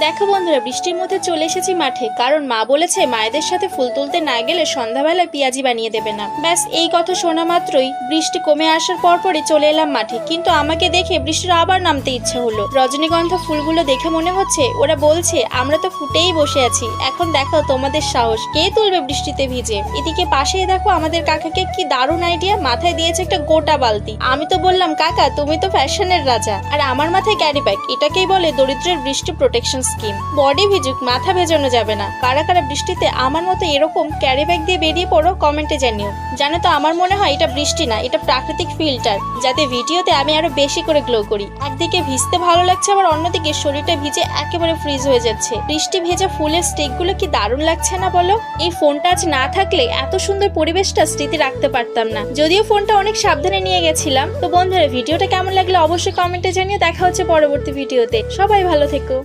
দেখো বন্ধুরা, বৃষ্টির মধ্যে চলে এসেছি মাঠে। কারণ মা বলেছে, মায়েদের সাথে ফুল তুলতে না গেলে সন্ধ্যাবেলায় পেঁয়াজি বানিয়ে দেবে না। ব্যাস, এই কথা শোনা মাত্রই বৃষ্টি কমে আসার পর পরপরই চলে এলাম মাঠে। কিন্তু আমাকে দেখে বৃষ্টির আবার নামতে ইচ্ছে হলো। রজনীগন্ধা ফুলগুলো দেখে মনে হচ্ছে, ওরা বলছে, আমরা তো ফুটেই বসে আছি। এখন দেখাও তোমাদের সাহস। কে তুলবে বৃষ্টিতে ভিজে? এদিকে পাশেই দেখো আমাদের কাকাকে কি দারুণ আইডিয়া মাথায় দিয়েছে একটা গোটা বালতি। আমি তো বললাম, কাকা, তুমি তো ফ্যাশনের রাজা। আর আমার মাথায় ক্যারি ব্যাগ। এটাকেই বলে দরিদ্রের বৃষ্টি প্রোটেকশন স্কিম। বডি ভিজুক, মাথা ভেজানো যাবে না। কারা কারা বৃষ্টিতে আমার মতো এরকম ক্যারি ব্যাগ দিয়ে বেরিয়ে পড়ো, কমেন্টে জানিও। জানো তো, আমার মনে হয় এটা বৃষ্টি না, এটা প্রাকৃতিক ফিল্টার, যাতে ভিডিওতে আমি আরও বেশি করে গ্লো করি। একদিকে ভিজতে ভালো লাগছে, আবার অন্যদিকে শরীরটা ভিজে একেবারে ফ্রিজ হয়ে যাচ্ছে। বৃষ্টি ভেজা ফুলের স্টিকগুলো কি দারুণ লাগছে না বলো? এই ফোনটা আজ না থাকলে এত সুন্দর পরিবেশটা স্মৃতি রাখতে পারতাম না। যদিও ফোনটা অনেক সাবধানে নিয়ে গেছিলাম। তো বন্ধুরা, ভিডিওটা কেমন লাগল অবশ্যই কমেন্টে জানিয়ে দেখা হচ্ছে পরবর্তী ভিডিওতে। সবাই ভালো থেকো।